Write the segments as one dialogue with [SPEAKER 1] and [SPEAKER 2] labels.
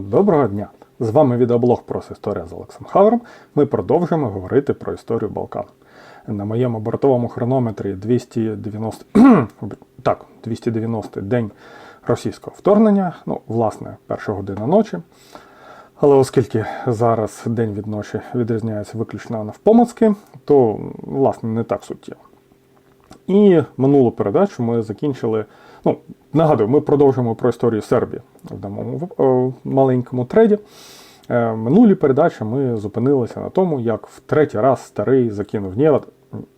[SPEAKER 1] Доброго дня! З вами відеоблог про історія з Олексом Хавером. Ми продовжуємо говорити про історію Балкан. На моєму бортовому хронометрі 290 так, 290 день російського вторгнення, ну, власне, перша година ночі. Але оскільки зараз день від ночі відрізняється виключно навпомацки, то власне не так суттєво. І минулу передачу ми закінчили. Ну, нагадую, ми продовжуємо про історію Сербії в даному е, маленькому треді. Е, Минулі передачі ми зупинилися на тому, як в третій раз старий закинув Нєват.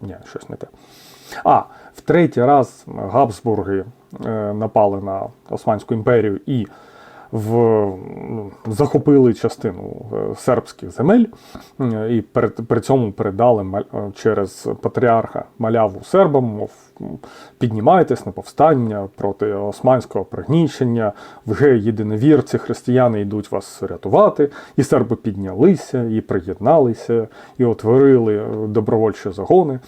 [SPEAKER 1] Ні, щось не те. А, в третій раз Габсбурги е, напали на Османську імперію і в, ну, захопили частину е, сербських земель і перед, при цьому передали е, через патріарха маляву сербам, мов піднімайтесь на повстання проти османського пригнічення, вже єдиновірці, християни йдуть вас рятувати. І серби піднялися, і приєдналися, і утворили е, добровольчі загони.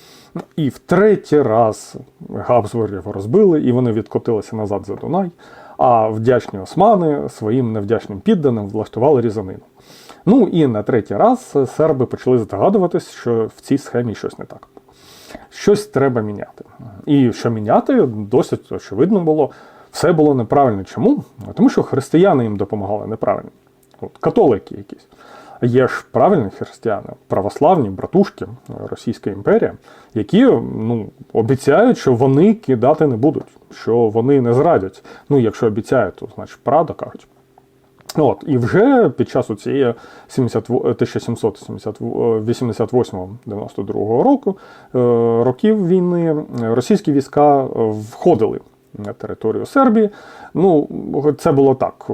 [SPEAKER 1] І в третій раз Габсбургів розбили, і вони відкотилися назад за Дунай. А вдячні османи своїм невдячним підданим влаштували різанину. Ну і на третій раз серби почали здогадуватись, що в цій схемі щось не так. Щось треба міняти. І що міняти, досить очевидно було, все було неправильно. Чому? Тому що християни їм допомагали неправильно. От, католики якісь. Є ж правильні християни, православні братушки Російська імперія, які ну, обіцяють, що вони кидати не будуть, що вони не зрадять. Ну, якщо обіцяють, то значить правда кажуть. От, і вже під час цієї 1788-92 року е, років війни російські війська е, входили територію Сербії. Ну, це було так.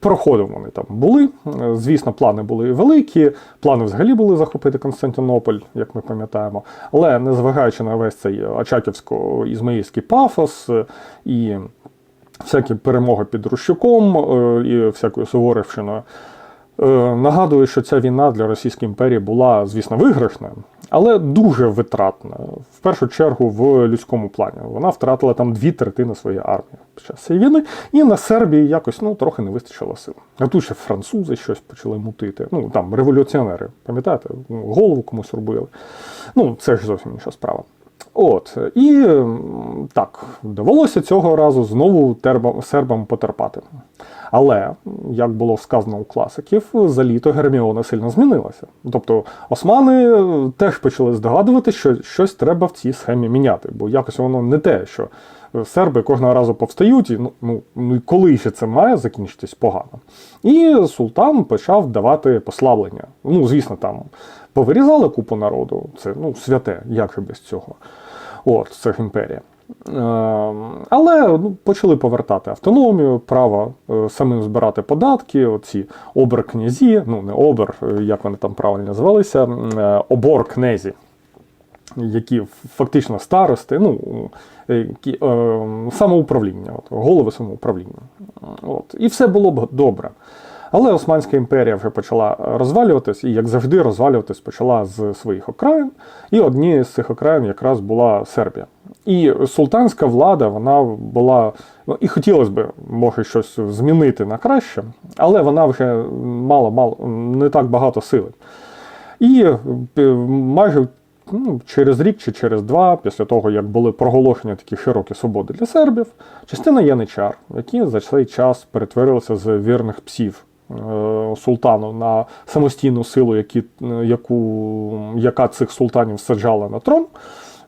[SPEAKER 1] Проходом вони там були. Звісно, плани були великі. Плани взагалі були захопити Константинополь, як ми пам'ятаємо. Але незважаючи на весь цей Очаківсько-ізмаїльський пафос е, і всякі перемоги під Рущуком е, і всякою Суворівщиною. Е, Нагадую, що ця війна для Російської імперії була, звісно, виграшна, але дуже витратна. В першу чергу в людському плані. Вона втратила там дві третини своєї армії під час цієї війни, і на Сербії якось ну, трохи не вистачило сил. А тут ще французи щось почали мутити. Ну там революціонери, пам'ятаєте, Ну, голову комусь робили. Ну, це ж зовсім інша справа. От, і так, довелося цього разу знову тербам, сербам потерпати. Але, як було сказано у класиків, за літо Герміона сильно змінилася. Тобто османи е, теж почали здогадувати, що щось треба в цій схемі міняти, бо якось воно не те, що серби кожного разу повстають, і ну, ну, ну коли ще це має закінчитись погано. І султан почав давати послаблення. Ну, звісно, там повирізали купу народу, це ну, святе, як же без цього. От, це ж імперія. Е, Але ну, почали повертати автономію, право е, самим збирати податки, оці обер-князі, ну не обер, е, як вони там правильно називалися, м, е, які фактично старости, ну, самоуправління, от, голови самоуправління. От. І все було б добре. Але Османська імперія вже почала розвалюватись, і, як завжди, розвалюватись почала з своїх окраїн. І однією з цих окраїн якраз була Сербія. І султанська влада, вона була. Ну, і хотілося б, може, щось змінити на краще, але вона вже мала мало не так багато сили. І е, майже ну, через рік чи через два, після того, як були проголошені такі широкі свободи для сербів, частина яничар, які за цей час перетворилися з вірних псів е, султану на самостійну силу, які, е, яку, яка цих султанів саджала на трон.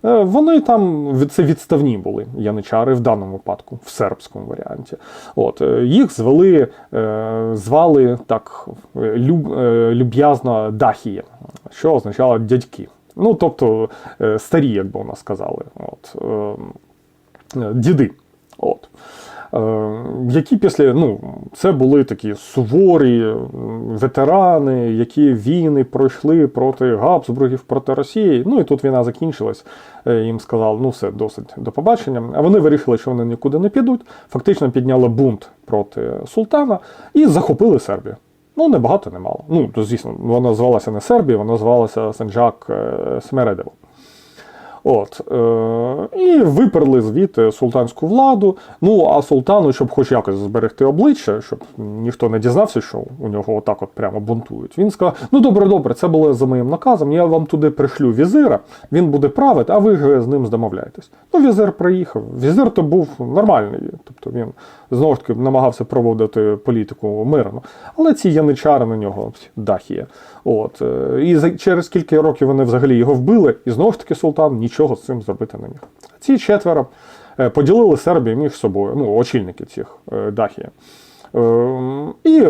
[SPEAKER 1] Е, Вони там це відставні були яничари в даному випадку, в сербському варіанті. От е, їх звели, е, звали так е, люб, е, люб'язно дахіє, що означало дядьки. Ну, тобто е, старі, як би у нас сказали, от, е, е, діди. От. Е, Які після, ну, це були такі суворі е, ветерани, які війни пройшли проти Габсбургів, проти Росії. Ну і тут війна закінчилась. Е, Їм сказали, ну все, досить до побачення. А вони вирішили, що вони нікуди не підуть. Фактично підняли бунт проти султана і захопили Сербію. Ну, не багато, не мало. Ну, звісно, вона звалася не Сербія, вона звалася Санджак Смередево. От, е, і виперли звідти султанську владу. Ну, а султану, щоб хоч якось зберегти обличчя, щоб ніхто не дізнався, що у нього отак от прямо бунтують. Він сказав: ну добре, добре, це було за моїм наказом. Я вам туди пришлю візира, він буде правити, а ви з ним домовляєтесь. Ну, візир приїхав. Візир то був нормальний, тобто він знову ж таки намагався проводити політику мирно. Але ці яничари на нього дахія. От. е, І через кілька років вони взагалі його вбили, і знову ж таки султан нічого з цим зробити не міг. Ці четверо е, поділили Сербію між собою, ну, очільники цих е, дахія. І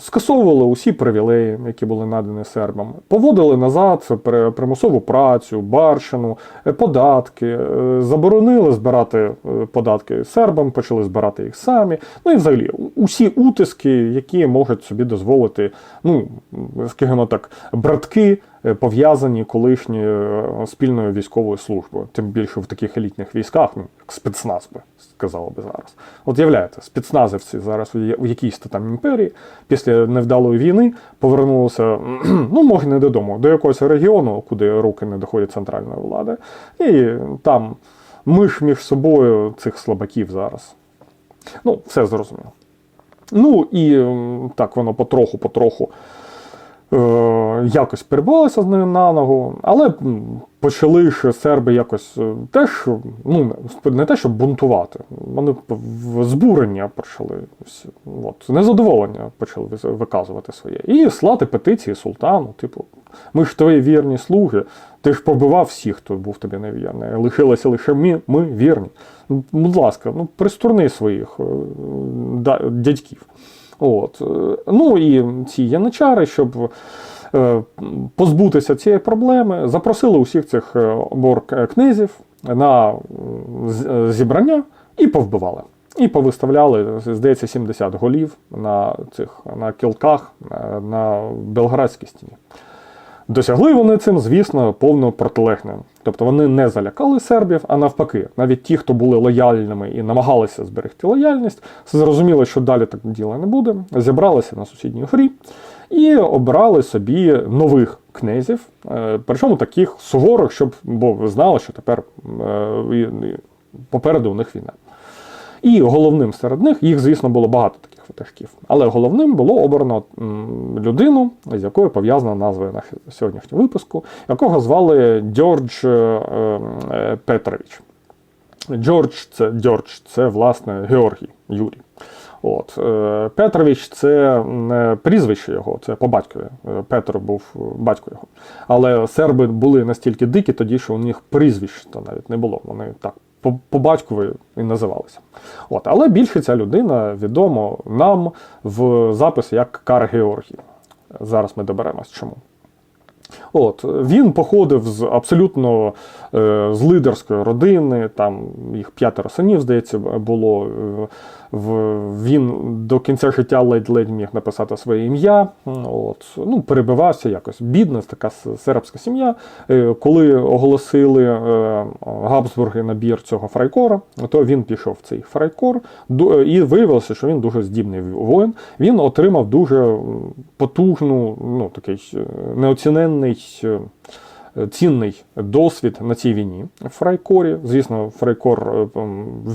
[SPEAKER 1] скасовували усі привілеї, які були надані сербам, поводили назад примусову працю, барщину, е, податки, е, заборонили збирати е, податки сербам, почали збирати їх самі. Ну і взагалі усі утиски, які можуть собі дозволити, ну скажімо так, братки. Пов'язані колишні е, спільною військовою службою, тим більше в таких елітних військах, ну як спецназ би сказали би зараз. От являєте, спецназівці зараз у якійсь то там імперії після невдалої війни повернулися, ну може не додому, до якогось регіону, куди руки не доходять центральної влади, і там миш між собою цих слабаків зараз. Ну, все зрозуміло. Ну і так воно потроху-потроху якось перебувалися з нею на ногу, але почали ж серби якось е, теж, ну не те, щоб бунтувати, вони збурення почали от, незадоволення почали виказувати своє. І слати петиції султану, типу, ми ж твої вірні слуги, ти ж побивав всіх, хто був тобі невірний. Лишилися лише ми, ми вірні. Будь ласка, ну пристурни своїх е, дядьків. От. е, Ну і ці яничари, щоб е, позбутися цієї проблеми, запросили усіх цих борг-книзів князів на е, зібрання і повбивали. І повиставляли, здається, 70 голів на цих на кілках е, на Белградській стіні. Досягли вони цим, звісно, повно протилежне. Тобто вони не залякали сербів, а навпаки, навіть ті, хто були лояльними і намагалися зберегти лояльність, зрозуміли, що далі так діла не буде. Зібралися на сусідній грі і обрали собі нових князів, е, причому таких суворих, щоб бо знали, що тепер е, попереду у них війна. І головним серед них, їх, звісно, було багато таких ватажків, але головним було обрано людину, з якою пов'язана назва нашого сьогоднішнього випуску, якого звали Дьордж е, е, Петрович. Джордж це Дьордж, це власне Георгій Юрій. От. е, Петрович це не прізвище його, це по батькові. Петро був батько його. Але серби були настільки дикі тоді, що у них прізвищ навіть не було. Вони так по, по батькові і називалися. От. Але більше ця людина відома нам в записі як Кар Георгій. Зараз ми доберемось чому. От, він походив з абсолютно е, з лидерської родини, там їх п'ятеро синів, здається, було. Е, він до кінця життя ледь-ледь міг написати своє ім'я. От, ну, перебивався якось. Бідна така сербська сім'я. Е, коли оголосили е, Габсбурги набір цього фрайкора, то він пішов в цей фрайкор і виявилося, що він дуже здібний воїн. Він отримав дуже потужну, ну такий е, неоціненний. Цінний досвід на цій війні в Фрайкорі. Звісно, Фрайкор е,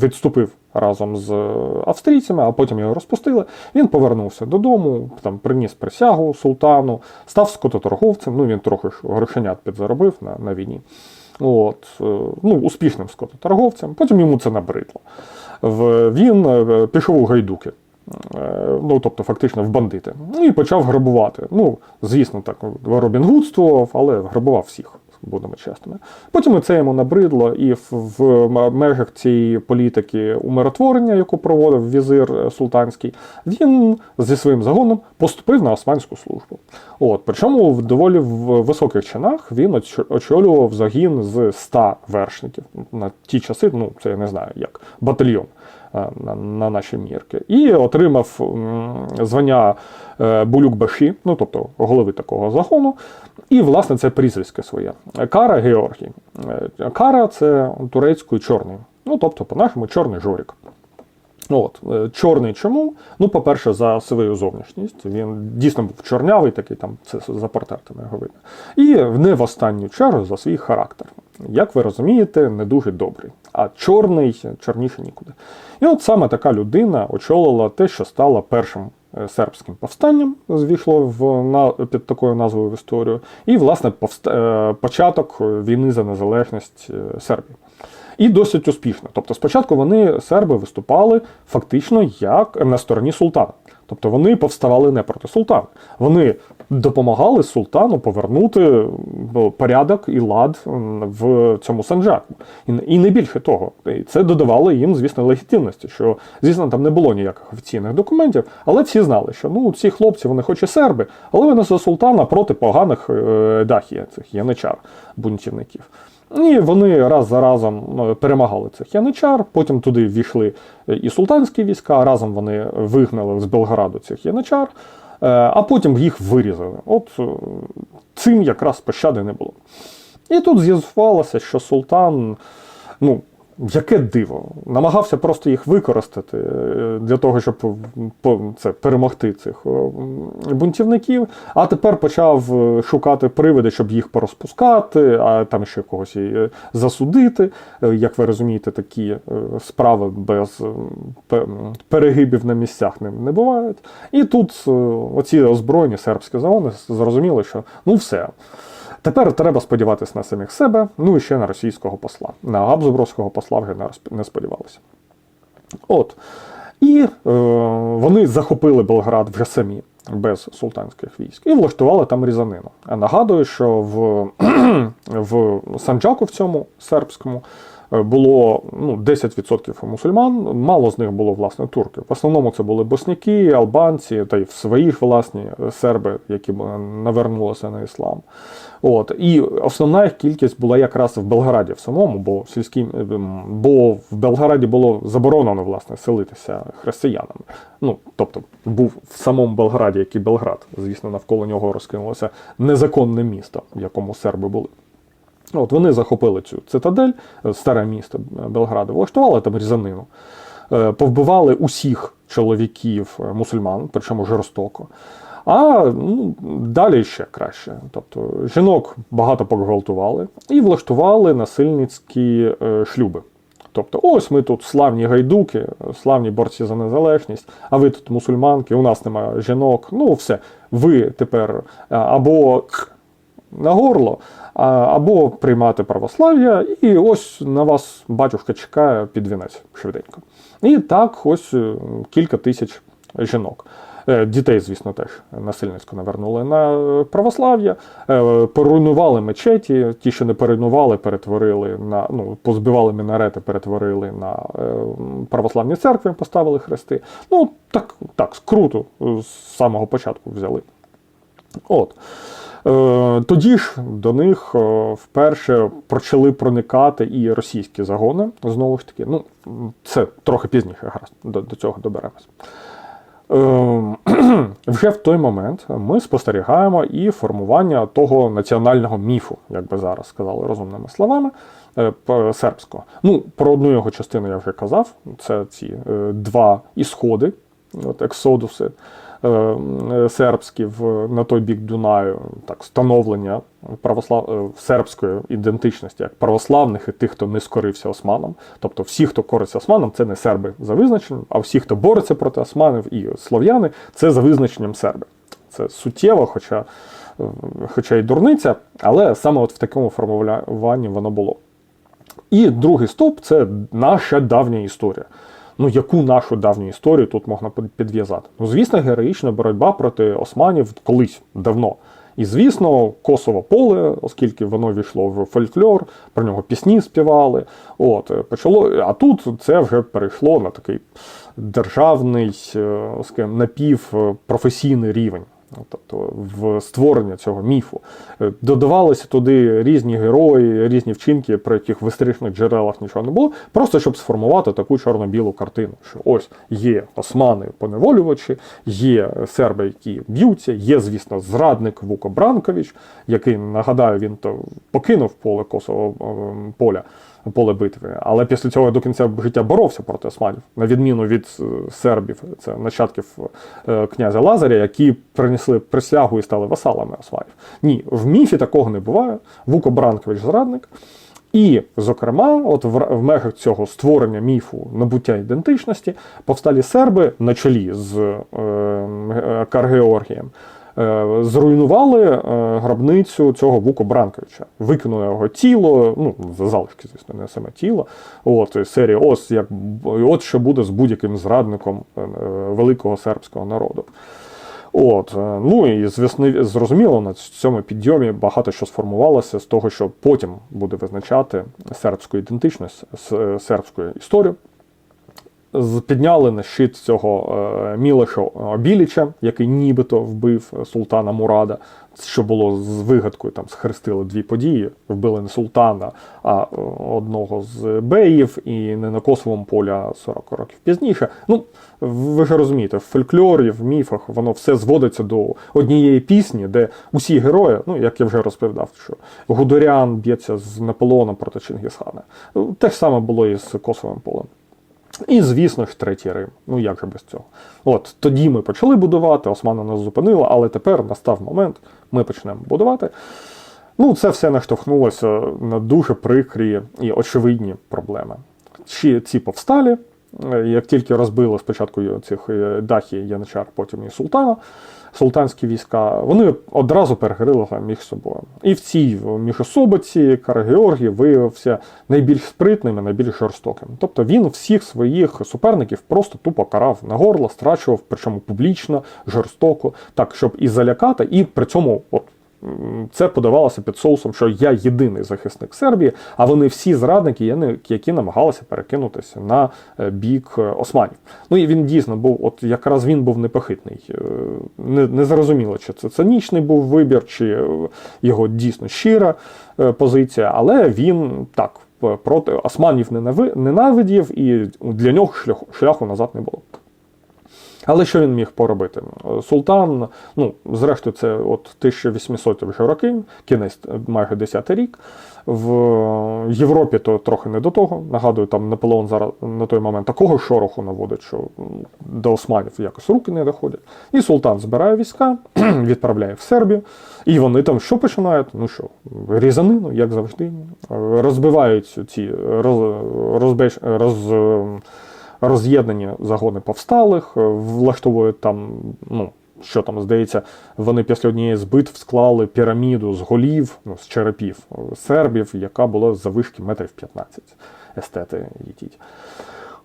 [SPEAKER 1] відступив разом з е, австрійцями, а потім його розпустили. Він повернувся додому, там приніс присягу султану, став скототорговцем. Ну він трохи ж грошенят підзаробив на, на війні. От, е, ну, успішним скототорговцем. Потім йому це набридло. Він пішов у гайдуки. Е, Ну, тобто, фактично в бандити. Ну і почав грабувати. Ну, звісно, так, Робін Гудствував, але грабував всіх, будемо чесними. Потім це йому набридло, і в, межах цієї політики умиротворення, яку проводив візир е, султанський, він зі своїм загоном поступив на османську службу. От, причому в доволі високих чинах він очолював загін з 100 вершників. На ті часи, ну, це я не знаю, як батальйон на, на наші мірки. І отримав звання е, Булюк-Баші, ну тобто голови такого загону. І, власне, це прізвисько своє. Кара Георгій. Е, Кара це турецькою чорний. Ну, тобто, по-нашому, чорний жорік. От, е, чорний чому? Ну, по-перше, за свою зовнішність. Він дійсно був чорнявий, такий там, це за портретами його видно. І не в останню чергу за свій характер. як ви розумієте, не дуже добрий, а чорний чорніше нікуди. І от саме така людина очолила те, що стало першим е, сербським повстанням, звійшло в, на, під такою назвою в історію, і, власне, повста, е, початок війни за незалежність е, Сербії. І досить успішно. Тобто, спочатку вони серби виступали фактично як на стороні султана. Тобто вони повставали не проти султана. Вони допомагали султану повернути ну, порядок і лад в цьому санджаку. І, не більше того, І це додавало їм, звісно, легітимності, що, звісно, там не було ніяких офіційних документів, але всі знали, що ну ці хлопці, вони хоч і серби, але вони за султана проти поганих е, дахія, цих яничар, бунтівників. І вони раз за разом ну, перемагали цих яничар, потім туди ввійшли е, і султанські війська, разом вони вигнали з Белграду цих яничар, е, а потім їх вирізали. От е, цим якраз пощади не було. І тут з'ясувалося, що султан, ну, Яке диво, намагався просто їх використати е, для того, щоб це перемогти цих бунтівників. А тепер почав е, шукати привиди, щоб їх порозпускати, а там ще когось і е, засудити. Як ви розумієте, такі справи без перегибів на місцях не бувають. І тут оці озброєні сербські загони зрозуміли, що ну все. Тепер треба сподіватися на самих себе, ну і ще на російського посла. На Габзубровського посла вже не сподівалися. От. І е, вони захопили Белград вже самі, без султанських військ, і влаштували там різанину. А нагадую, що в в Санджаку, в цьому сербському, було ну, 10% мусульман, мало з них було власне турків. В основному це були босняки, албанці та й свої ж власні серби, які навернулися на іслам. От і основна їх кількість була якраз в Белграді в самому, бо сільській, бо в Белграді було заборонено власне селитися християнам. Ну тобто був в самому Белграді, як і Белград. Звісно, навколо нього розкинулося незаконне місто, в якому серби були. От Вони захопили цю цитадель, е, старе місто Белграда, влаштували там різанину, е, повбивали усіх чоловіків е, мусульман, причому жорстоко. А ну, далі ще краще. Тобто жінок багато погвалтували і влаштували насильницькі шлюби. Тобто, ось ми тут славні гайдуки, славні борці за незалежність, а ви тут мусульманки, у нас немає жінок. Ну, все, ви тепер або на горло, або приймати православ'я, і ось на вас батюшка чекає під вінець швиденько. І так, ось е, кілька тисяч жінок. Е, дітей, звісно, теж насильницько навернули на православ'я, е, поруйнували мечеті, ті, що не перейнували, перетворили на ну, позбивали мінарети, перетворили на православні церкви, поставили хрести. Ну, так, так, круто з самого початку взяли. От. Е, тоді ж до них е, вперше почали проникати і російські загони. Знову ж таки, ну це трохи пізніше, гаразд, до, до цього доберемось. Е, вже в той момент ми спостерігаємо і формування того національного міфу, як би зараз сказали розумними словами, сербського. Ну, Про одну його частину я вже казав. Це ці два ісходи, от ексодуси. Е, сербські на той бік Дунаю, так становлення православ е, сербської ідентичності як православних і тих, хто не скорився османам. Тобто, всі, хто кориться османам, це не серби за визначенням, а всі, хто бореться проти османів і слов'яни, це за визначенням серби. Це суттєво, хоча е, хоча й дурниця, але саме от в такому формулюванні воно було. І другий стовп це наша давня історія ну яку нашу давню історію тут можна підв'язати? Ну, звісно, героїчна боротьба проти османів колись давно. І, звісно, Косово поле, оскільки воно війшло в фольклор, про нього пісні співали. От, почало, А тут це вже перейшло на такий державний е, напівпрофесійний рівень. Ну, тобто в створення цього міфу. Е, додавалися туди різні герої, різні вчинки, про яких в історичних джерелах нічого не було, просто щоб сформувати таку чорно-білу картину. Що ось є османи поневолювачі, є серби, які б'ються, є, звісно, зрадник Вуко Бранкович, який, нагадаю, він то покинув поле Косово ем, поля поле битви. Але після цього до кінця життя боровся проти османів, на відміну від е, сербів, це нащадків е, князя Лазаря, які принесли присягу і стали васалами османів. Ні, в міфі такого не буває. Вуко Бранкович зрадник. І, зокрема, от в, межах цього створення міфу набуття ідентичності повсталі серби на чолі з е, Каргеоргієм е, зруйнували е, гробницю цього Вуко Бранковича, викинули його тіло, ну, залишки, звісно, не саме тіло. От і серія, ось як от що буде з будь-яким зрадником е, великого сербського народу. От, е, ну і звісно, зрозуміло, на цьому підйомі багато що сформувалося з того, що потім буде визначати сербську ідентичність, сербську історію. Підняли на щит цього е, Мілоша Біліча, який нібито вбив султана Мурада, що було з вигадкою, там схрестили дві події. Вбили не султана, а е, одного з беїв, і не на косовому поля 40 років пізніше. Ну, ви ж розумієте, в фольклорі, в міфах воно все зводиться до однієї пісні, де усі герої, ну як я вже розповідав, що Гудорян б'ється з Наполеоном проти Чингісхана. Те ж саме було і з Косовим полем. І, звісно ж, третій Рим. Ну як же без цього? От тоді ми почали будувати, Османа нас зупинила, але тепер настав момент, ми почнемо будувати. Ну, це все наштовхнулося на дуже прикрі і очевидні проблеми. Чи ці повсталі, е, як тільки розбили спочатку цих дахів дахі Яничар, потім і Султана, султанські війська, вони одразу перегрилися між собою. І в цій міжособиці Карагеоргій виявився найбільш спритним і найбільш жорстоким. Тобто він всіх своїх суперників просто тупо карав на горло, страчував, причому публічно, жорстоко, так, щоб і залякати, і при цьому от. Це подавалося під соусом, що я єдиний захисник Сербії, а вони всі зрадники, які намагалися перекинутися на е, бік е, османів. Ну і він дійсно був, от якраз він був непохитний. Е, Не, не зрозуміло, чи це цинічний був вибір, чи його дійсно щира позиція, але він так проти османів ненави- ненавидів, і для нього шляху назад не було. Але що він міг поробити? Султан, ну, зрештою, це от 1800 вже роки, кінець е, майже 10 рік. В Європі то трохи не до того. Нагадую, там Наполеон зараз на той момент такого шороху наводить, що до османів якось руки не доходять. І султан збирає війська, відправляє в Сербію. І вони там що починають? Ну що, різанину, як завжди, розбивають ці роз, розбеж, роз, роз'єднані загони повсталих, е, влаштовують там, ну, що там, здається, вони після однієї з битв склали піраміду з голів, ну, з черепів е, сербів, яка була завишки метрів 15. Естети їдіть.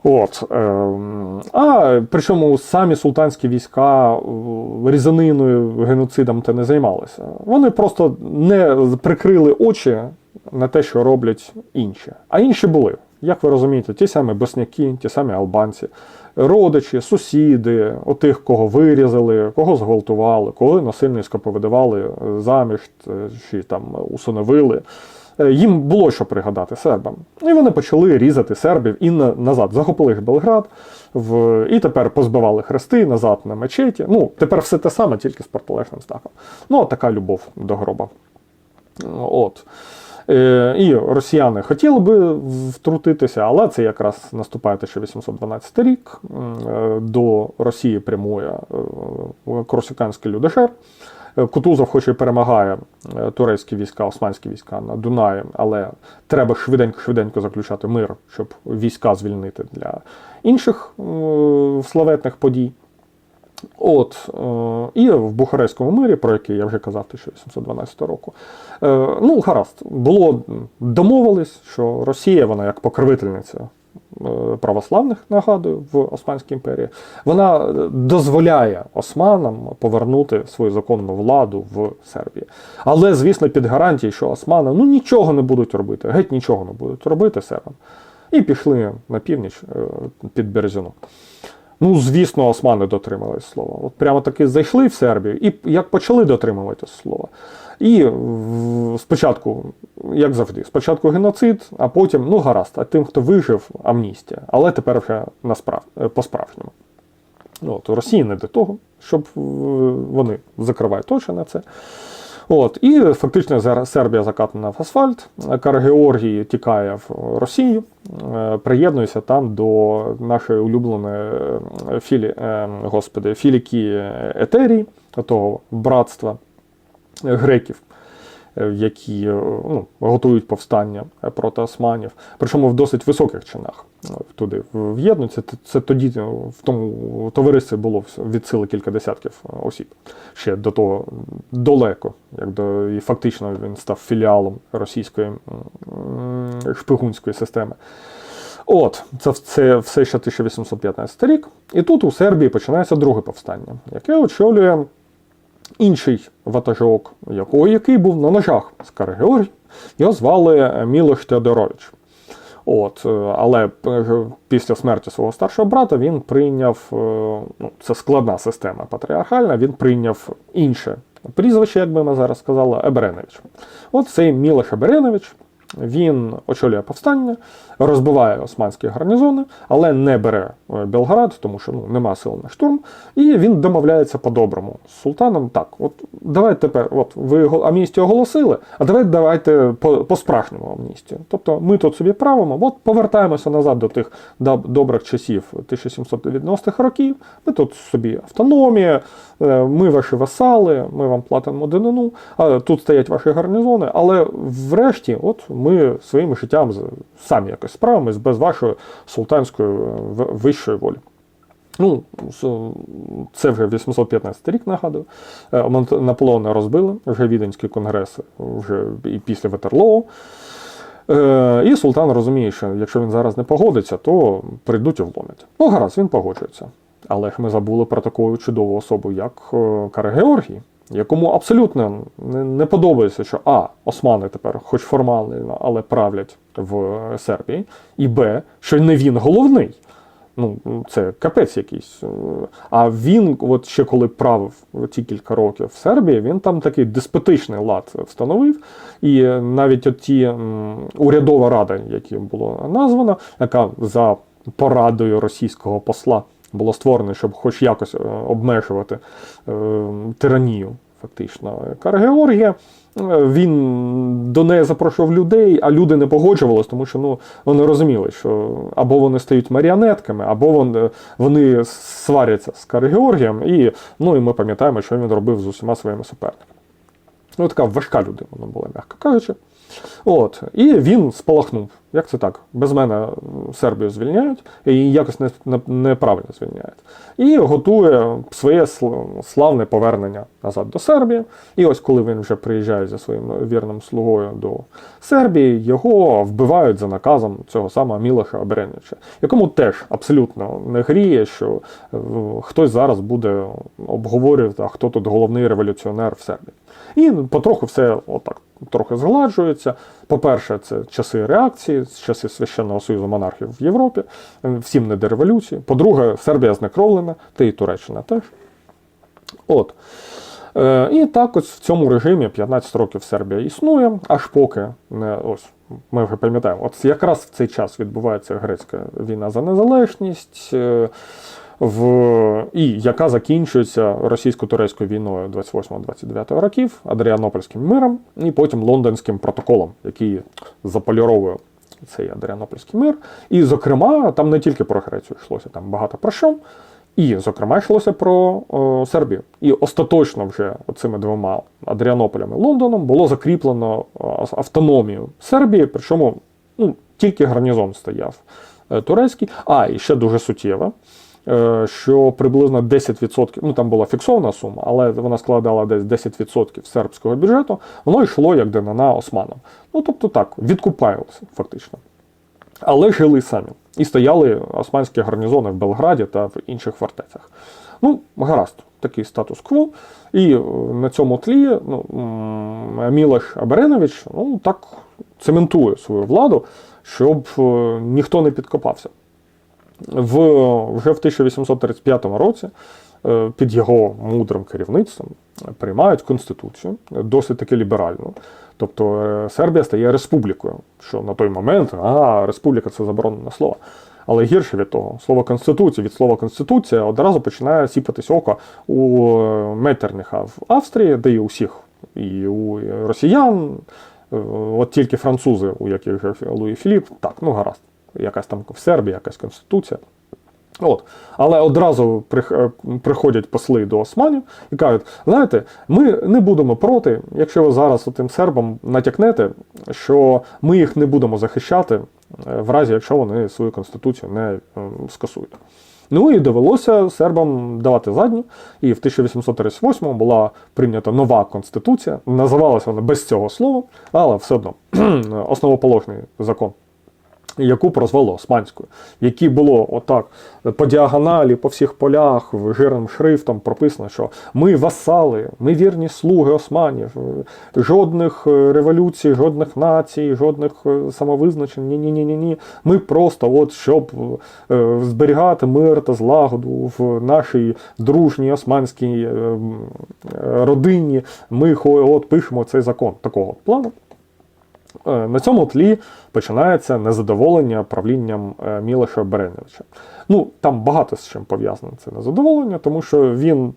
[SPEAKER 1] От, е, а причому самі султанські війська е, різаниною, геноцидом та не займалися. Вони просто не прикрили очі на те, що роблять інші. А інші були. Як ви розумієте, ті самі босняки, ті самі албанці, родичі, сусіди, отих, кого вирізали, кого зґвалтували, кого насильницько повидавали заміж е, чи там усиновили. Е, Їм було що пригадати сербам. І вони почали різати сербів і назад. Захопили їх Белград, в, і тепер позбивали хрести назад на мечеті. Ну, тепер все те саме, тільки з протилежним стахом. Ну, от така любов до гроба. От. Е, І росіяни хотіли би втрутитися, але це якраз наступає 1812 рік. Е, До Росії прямує е, корсиканський людошер. Кутузов, хоч і перемагає турецькі війська, османські війська на Дунаї, але треба швиденько-швиденько заключати мир, щоб війська звільнити для інших славетних подій. От, е, і в Бухарестському мирі, про який я вже казав 1812 року, е, ну, гаразд, було домовились, що Росія, вона як покровительниця е, православних, нагадую, в Османській імперії, вона дозволяє османам повернути свою законну владу в Сербії. Але, звісно, під гарантією, що османи ну, нічого не будуть робити, геть нічого не будуть робити сербам. І пішли на північ під Березюну. Ну, звісно, османи дотримались слова. От прямо таки зайшли в Сербію і як почали дотримуватися слова. І спочатку, як завжди, спочатку геноцид, а потім, ну гаразд, а тим, хто вижив, амністія. Але тепер вже насправ... е, по-справжньому. Ну, От, Росії не до того, щоб е, вони закривають очі на це. От, і фактично Сербія закатана в асфальт. Карагеоргій тікає в Росію, е, приєднується там до нашої улюбленої е, філі, е, господи, філіки Етерії, того братства греків, які е, ну, готують повстання е, проти османів, причому в досить високих чинах е, туди в'єднуються. Це, тоді е, в тому товаристві було від сили кілька десятків е, осіб. Ще до того далеко, як до і фактично він став філіалом російської шпигунської системи. От, це, це все ще 1815 рік. І тут у Сербії починається друге повстання, яке очолює інший ватажок, якого, який був на ножах з Карагеоргії. Його звали Мілош Теодорович. От, е, але після смерті свого старшого брата він прийняв, е, ну, це складна система патріархальна, він прийняв інше прізвище, як би ми зараз сказали, Еберенович. От цей Мілош Еберенович, він очолює повстання, розбиває османські гарнізони, але не бере е, Белград, тому що ну, нема сил на штурм. І він домовляється по-доброму з султаном. Так, от давайте тепер, от ви амністію оголосили, а давайте давайте по- по-справжньому амністію. Тобто ми тут собі правимо, от повертаємося назад до тих добрих часів 1790-х років. Ми тут собі автономія, е, ми ваші васали, ми вам платимо данину, а тут стоять ваші гарнізони, але врешті, от ми своїм життям самі якось справимось без вашої султанської е, вищої волі. Ну, це вже 815 рік, нагадую. Е, Наполеона розбили, вже Віденський конгрес, вже і після Ватерлоу. Е, І султан розуміє, що якщо він зараз не погодиться, то прийдуть і вломять. Ну, гаразд, він погоджується. Але ж ми забули про таку чудову особу, як Каре Георгій, якому абсолютно не, подобається, що А. Османи тепер, хоч формально, але правлять в Сербії, і Б, що не він головний. Ну, це капець якийсь. Е, А він, от ще коли правив ті кілька років в Сербії, він там такий деспотичний лад встановив. І навіть от ті урядова рада, які було названо, яка за порадою російського посла було створено, щоб хоч якось е, обмежувати е, тиранію, фактично, Кара Георгія. Е, Він до неї запрошував людей, а люди не погоджувалися, тому що ну, вони розуміли, що або вони стають маріонетками, або вони, вони сваряться з Кари Георгієм, і, ну, і ми пам'ятаємо, що він робив з усіма своїми суперниками. Ну, така важка людина вона була, м'яко кажучи. От. І він спалахнув. Як це так? Без мене Сербію звільняють, і якось не, не, неправильно звільняють. І готує своє славне повернення назад до Сербії. І ось коли він вже приїжджає зі своїм вірним слугою до Сербії, його вбивають за наказом цього самого Мілоша Обереновича, якому теж абсолютно не гріє, що е, хтось зараз буде обговорювати, а хто тут головний революціонер в Сербії. І потроху все отак трохи згладжується. По-перше, це часи реакції, часи священного союзу монархів в Європі, е, всім не до революції. По-друге, Сербія знекровлена, та і Туреччина теж. От. Е, і так ось в цьому режимі 15 років Сербія існує, аж поки не ось ми вже пам'ятаємо, от якраз в цей час відбувається грецька війна за незалежність. е, в, і яка закінчується російсько-турецькою війною 28-29 років, Адріанопольським миром, і потім лондонським протоколом, який заполіровує цей Адріанопольський мир. І, зокрема, там не тільки про Грецію йшлося, там багато про що. І, зокрема, йшлося про о, Сербію. І остаточно вже цими двома Адріанополем і Лондоном було закріплено о, автономію Сербії, причому ну, тільки гарнізон стояв е, турецький. А, і ще дуже суттєво, е, що приблизно 10%, ну там була фіксована сума, але вона складала десь 10% сербського бюджету, воно йшло як данина османам. Ну тобто так, відкупаювалося фактично. Але жили самі. І стояли османські гарнізони в Белграді та в інших фортецях. Ну, гаразд, такий статус-кво. І е, на цьому тлі ну, м, Мілош Аберенович ну, так цементує свою владу, щоб е, ніхто не підкопався. В, вже в 1835 році е, під його мудрим керівництвом приймають конституцію, досить таки ліберальну. Тобто е, Сербія стає республікою, що на той момент, а республіка це заборонене слово. Але гірше від того, слово конституція від слова конституція одразу починає сіпатись око у е, Меттерніха в Австрії, де і у всіх, і у росіян, от тільки французи, у яких Луї Філіп, так, ну гаразд, якась там в Сербії, якась конституція. От. Але одразу е, приходять посли до османів і кажуть: знаєте, ми не будемо проти, якщо ви зараз тим сербам натякнете, що ми їх не будемо захищати, е, в разі якщо вони свою конституцію не е, скасують. Ну і довелося сербам давати задню, і в 1838 була прийнята нова конституція. Називалася вона без цього слова, але все одно основоположний закон яку прозвали Османською, в якій було отак по діагоналі, по всіх полях, жирним шрифтом прописано, що ми васали, ми вірні слуги османів, жодних е, революцій, жодних націй, жодних е, самовизначень. Ні, ні, ні, ні, ні. Ми просто, от щоб е, зберігати мир та злагоду в нашій дружній османській родині. Ми от пишемо цей закон такого плану. Е, На цьому тлі починається незадоволення правлінням е, Мілоша Береновича. Ну, там багато з чим пов'язане це незадоволення, тому що він,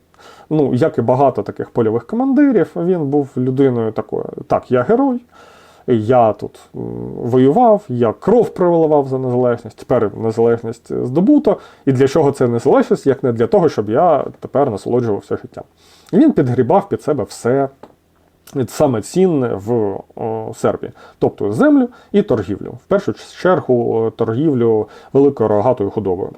[SPEAKER 1] ну, як і багато таких польових командирів, він був людиною такою: так, я герой, я тут воював, я кров проливав за незалежність, тепер незалежність здобуто. І для чого це незалежність, як не для того, щоб я тепер насолоджувався життям. Він підгрібав під себе все саме цінне в о, Сербії, тобто землю і торгівлю. В першу чергу торгівлю великою рогатою худобою.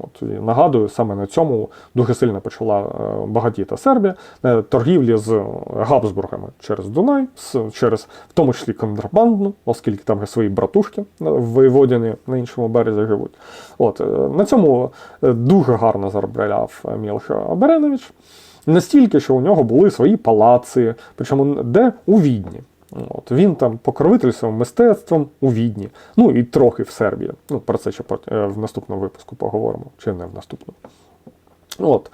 [SPEAKER 1] От, і нагадую, саме на цьому дуже сильно почала е, багатіта Сербія, е, торгівлі з Габсбургами через Дунай, через в тому числі контрабандну, оскільки там свої братушки е, воєводіни на іншому березі живуть. От, на цьому дуже гарно заробляв е, Мілша Беренович. Настільки, що у нього були свої палаци, причому де у Відні. От, він там покровительством, мистецтвом у Відні, ну і трохи в Сербії. Ну, про це ще е, в наступному випуску поговоримо, чи не в наступному. От.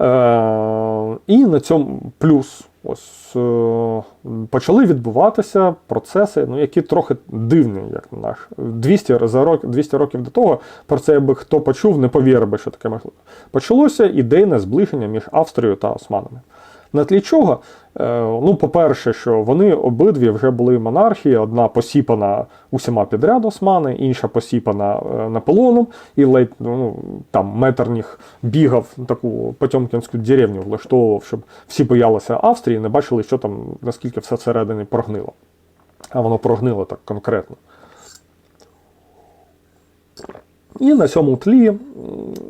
[SPEAKER 1] Е, і на цьому плюс ось, е, почали відбуватися процеси, ну, які трохи дивні, як на наш. 200, за рок, 200 років до того про це якби хто почув, не повірив би, що таке можливо. Почалося ідейне зближення між Австрією та Османами. На тлі чого? Е, ну, по-перше, що вони обидві вже були монархії, одна посіпана усіма підряд османи, інша посіпана е, Наполеоном, і ледь ну, там Метерніх бігав таку Потьомкінську деревню, влаштовував, щоб всі боялися Австрії, не бачили, що там, наскільки все всередині прогнило. А воно прогнило так конкретно. І на цьому тлі,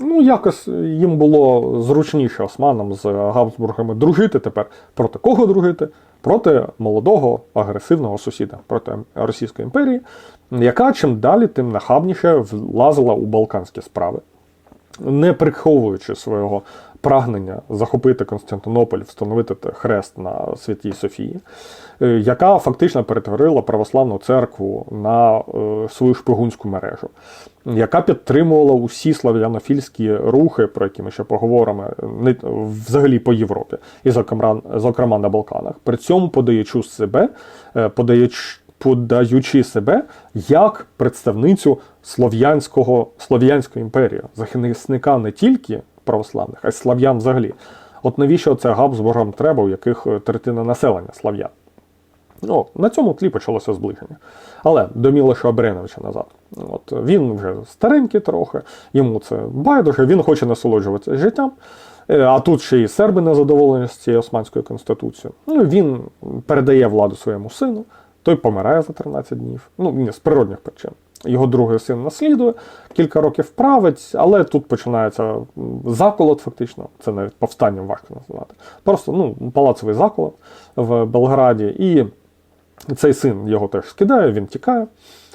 [SPEAKER 1] ну, якось їм було зручніше османам з Габсбургами дружити тепер. Проти кого дружити? Проти молодого агресивного сусіда, проти Російської імперії, яка чим далі, тим нахабніше влазила у балканські справи, не приховуючи свого прагнення захопити Константинополь, встановити хрест на Святій Софії, е, яка фактично перетворила православну церкву на е, свою шпигунську мережу, яка підтримувала усі слав'янофільські рухи, про які ми ще поговоримо, взагалі по Європі, і зокрема, зокрема на Балканах. При цьому подаючи себе, е, подаючи себе як представницю слов'янського слов'янської імперії, захисника не тільки православних, а й слав'ян взагалі. От навіщо це Габсбургам треба, у яких е, третина населення слав'ян? Ну, на цьому тлі почалося зближення. Але до Мілоша Обреновича назад. От, він вже старенький трохи, йому це байдуже, він хоче насолоджуватися життям. Е, А тут ще і серби незадоволені з цією Османською конституцією. Ну, він передає владу своєму сину, той помирає за 13 днів. Ну, ні, з природних причин. Його другий син наслідує, кілька років править, але тут починається заколот, фактично. Це навіть повстанням важко називати. Просто ну, палацовий заколот в Белграді. І цей син його теж скидає, він тікає.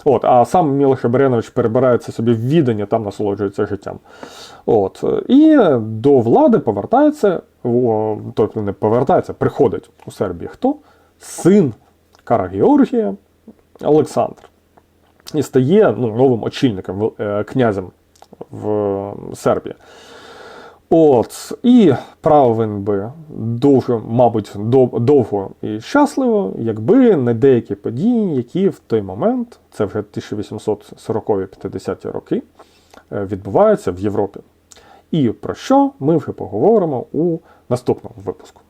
[SPEAKER 1] От, а сам Мілош Беренович перебирається собі в відання, там насолоджується життям. От, і до влади повертається, о, тобто не повертається, приходить у Сербії хто? Син Кара Георгія Олександр. І стає ну, новим очільником, е, князем в Сербії. От, і правив він би дуже, мабуть, довго і щасливо, якби не деякі події, які в той момент, це вже 1840-50-ті роки, е, відбуваються в Європі. І про що ми вже поговоримо у наступному випуску.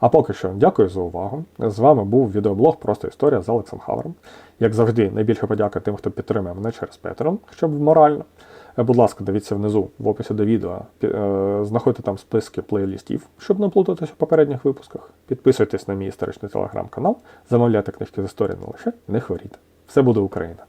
[SPEAKER 1] А поки що дякую за увагу. З вами був відеоблог Просто історія з Алексом Хавером. Як завжди, найбільша подяка тим, хто підтримує мене через Patreon, щоб морально. Е, Будь ласка, дивіться внизу в описі до відео. Е, Знаходьте там списки плейлістів, щоб не плутатися в попередніх випусках. Підписуйтесь на мій історичний телеграм-канал, замовляйте книжки з історії не лише, не хворійте. Все буде Україна!